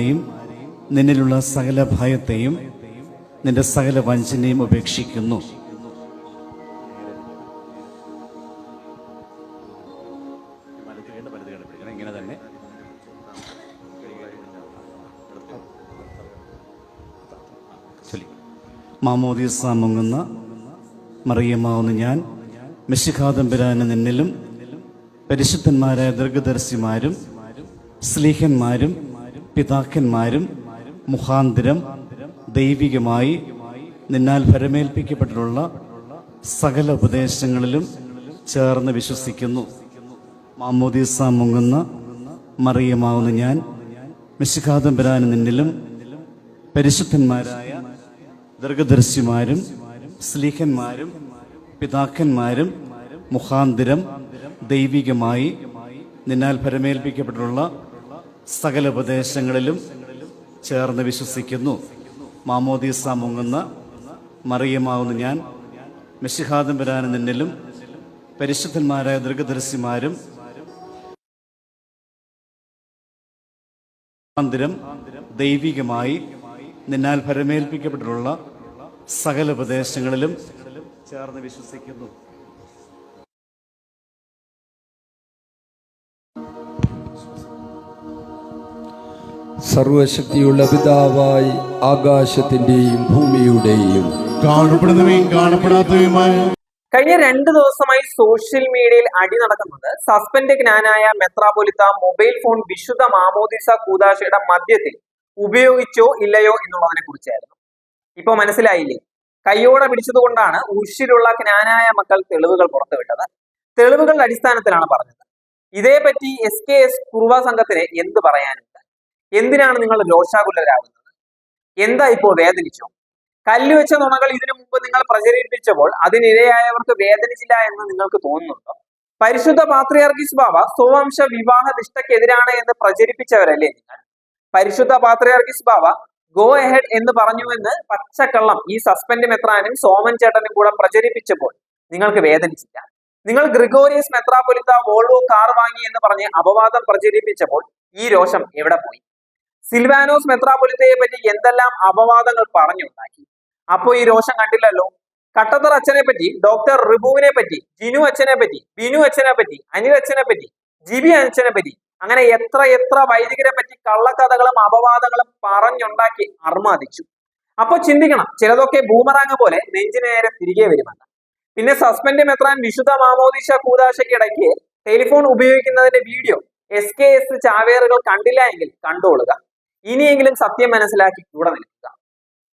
യും നിന്നിലുള്ള സകല ഭയത്തെയും നിന്റെ സകല വഞ്ചനയും ഉപേക്ഷിക്കുന്നു. മാമോദീസ മുങ്ങുന്ന മറിയമാവുന്ന ഞാൻ മെസ്സിഖാതമ്പരാന് നിന്നിലും പരിശുദ്ധന്മാരായ ദീർഘദർശിമാരും സ്ലീഹന്മാരും പിതാക്കന്മാരും മുഖാന്തിരം ദൈവികമായി നിന്നാൽ ഫരമേൽപ്പിക്കപ്പെട്ടിട്ടുള്ള സകല ഉപദേശങ്ങളിലും ചേർന്ന് വിശ്വസിക്കുന്നു. മാമോദീസ മുങ്ങുന്ന മറിയമാവുന്ന ഞാൻ മിശിഖാതമ്പരാന് നിന്നിലും പരിശുദ്ധന്മാരായ ദീർഘദർശിമാരും സ്ലീഹന്മാരും പിതാക്കന്മാരും മുഖാന്തിരം ദൈവികമായി നിന്നാൽ ഫരമേൽപ്പിക്കപ്പെട്ടിട്ടുള്ള സകല ഉപദേശങ്ങളിലും ചേർന്ന് വിശ്വസിക്കുന്നു. മാമോദീസ മുങ്ങുന്ന മറിയമാവുന്ന ഞാൻ മിശിഹാദംബരാന് നിന്നിലും പരിശുദ്ധന്മാരായ ദീർഘദർശിമാരും മന്ദിരം ദൈവികമായി നിന്നാൽ ഫരമേൽപ്പിക്കപ്പെട്ടിട്ടുള്ള സകല ഉപദേശങ്ങളിലും ചേർന്ന് വിശ്വസിക്കുന്നു. സർവശക്തിയുള്ള പിതാവായി ആകാശത്തിന്റെയും ഭൂമിയുടെയും. കാണപ്പെടുന്നവയും കാണപ്പെടാത്തവയുമായ കഴിഞ്ഞ രണ്ട് ദിവസമായി സോഷ്യൽ മീഡിയയിൽ അടി നടക്കുന്നത് സസ്പെൻഡ് ജ്ഞാനായ മെത്രാപൊലിത്ത മൊബൈൽ ഫോൺ വിശുദ്ധ മാമോദിസ കൂതാശയുടെ മധ്യത്തിൽ ഉപയോഗിച്ചോ ഇല്ലയോ എന്നുള്ളതിനെ കുറിച്ചായിരുന്നു. ഇപ്പൊ മനസ്സിലായില്ലേ? കയ്യോടെ പിടിച്ചതുകൊണ്ടാണ് ഉഷിലുള്ള ജ്ഞാനായ മക്കൾ തെളിവുകൾ പുറത്തുവിട്ടത്. തെളിവുകളുടെ അടിസ്ഥാനത്തിലാണ് പറഞ്ഞത്. ഇതേപറ്റി എസ് കെ എസ് കുറുവ സംഘത്തിന് എന്ത് പറയാനുണ്ട്? എന്തിനാണ് നിങ്ങൾ രോഷാകുലരാകുന്നത്? എന്താ ഇപ്പോൾ വേദനിച്ചോ? കല്ലുവെച്ച നുണകൾ ഇതിനു മുമ്പ് നിങ്ങൾ പ്രചരിപ്പിച്ചപ്പോൾ അതിനിരയായവർക്ക് വേദനിച്ചില്ല എന്ന് നിങ്ങൾക്ക് തോന്നുന്നുണ്ടോ? പരിശുദ്ധ പാത്രിയാർക്കിസ് ബാബ സ്വവംശ വിവാഹ നിഷ്ഠക്കെതിരാണ് എന്ന് പ്രചരിപ്പിച്ചവരല്ലേ നിങ്ങൾ? പരിശുദ്ധ പാത്രിയാർക്കിസ് ബാബ ഗോ എഹെഡ് എന്ന് പറഞ്ഞുവെന്ന് പച്ചക്കള്ളം ഈ സസ്പെൻഡ് മെത്രാനും സോമൻ ചേട്ടനും കൂടെ പ്രചരിപ്പിച്ചപ്പോൾ നിങ്ങൾക്ക് വേദനിച്ചില്ല. നിങ്ങൾ ഗ്രിഗോറിയസ് മെത്രാപൊലിത്ത വോൾവോ കാർ വാങ്ങി എന്ന് പറഞ്ഞ് അപവാദം പ്രചരിപ്പിച്ചപ്പോൾ ഈ രോഷം എവിടെ പോയി? സിൽവാനോസ് മെത്രാപൊലിത്തയെ പറ്റി എന്തെല്ലാം അപവാദങ്ങൾ പറഞ്ഞുണ്ടാക്കി? അപ്പോ ഈ രോഷം കണ്ടില്ലല്ലോ? കട്ടത്തർ അച്ഛനെ പറ്റി ഡോക്ടർ റിബുവിനെ പറ്റി ജിനു അച്ഛനെ പറ്റി ബിനു അച്ഛനെ പറ്റി അനിൽ അച്ഛനെ പറ്റി ജിബി അച്ഛനെ പറ്റി അങ്ങനെ എത്ര എത്ര വൈദികരെ പറ്റി കള്ളക്കഥകളും അപവാദങ്ങളും പറഞ്ഞുണ്ടാക്കി അർമാദിച്ചു. അപ്പൊ ചിന്തിക്കണം ചിലതൊക്കെ ബൂമറാങ് പോലെ നെഞ്ചിനേരെ തിരികെ വരുമെന്ന്. പിന്നെ സസ്പെൻഡ് മെത്രാൻ വിശുദ്ധ മാമോദിശ കൂതാശയ്ക്കിടയ്ക്ക് ടെലിഫോൺ ഉപയോഗിക്കുന്നതിന്റെ വീഡിയോ എസ് കെ എസ് ചാവേറുകൾ കണ്ടില്ല എങ്കിൽ കണ്ടുകൊള്ളുക ഇനിയെങ്കിലും സത്യം മനസ്സിലാക്കി കൂടെ നിൽക്കുക.